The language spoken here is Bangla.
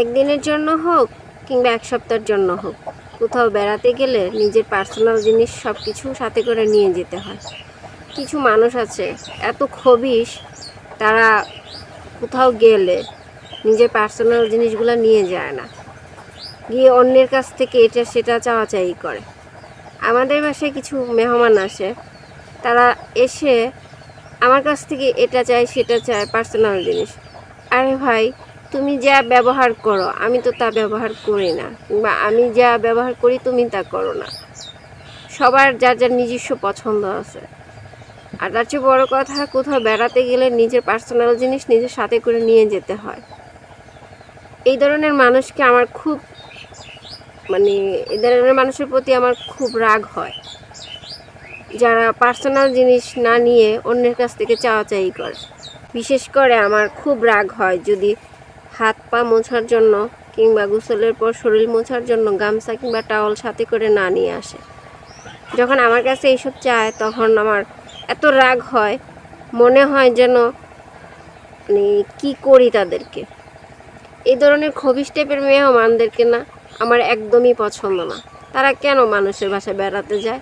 একদিনের জন্য হোক কিংবা এক সপ্তাহের জন্য হোক, কোথাও বেড়াতে গেলে নিজের পার্সোনাল জিনিস সব কিছু সাথে করে নিয়ে যেতে হয়। কিছু মানুষ আছে, এত খবিস তারা কোথাও গেলে নিজের পার্সোনাল জিনিসগুলো নিয়ে যায় না। গিয়ে অন্যের কাছ থেকে এটা সেটা চাওয়াচাই করে। আমাদের বাসায় কিছু মেহমান আসে, তারা এসে আমার কাছ থেকে এটা চায়, সেটা চায়, পার্সোনাল জিনিস। আরে ভাই তুমি যা ব্যবহার করো, আমি তো তা ব্যবহার করি না। কিংবা আমি যা ব্যবহার করি, তুমি তা করো না। সবার যার যার নিজস্ব পছন্দ আছে। আর তার চেয়ে বড়ো কথা, কোথাও বেড়াতে গেলে নিজের পার্সোনাল জিনিস নিজের সাথে করে নিয়ে যেতে হয়। এই ধরনের মানুষকে আমার খুব মানে এই ধরনের মানুষের প্রতি আমার খুব রাগ হয়। যারা পার্সোনাল জিনিস না নিয়ে অন্যের কাছ থেকে চাওয়াচাই করে। বিশেষ করে আমার খুব রাগ হয় যদি হাত পা মোছার জন্য কিংবা গোসলের পর শরীর মোছার জন্য গামছা কিংবা টাওয়াল সাথে করে না নিয়ে আসে। যখন আমার কাছে এইসব চায়, তখন আমার এত রাগ হয়, মনে হয় যেন মানে কী করি তাদেরকে? এই ধরনের খবিস টাইপের মেহমানদেরকে না, আমার একদমই পছন্দ না। তারা কেন মানুষের বাসায় বেড়াতে যায়?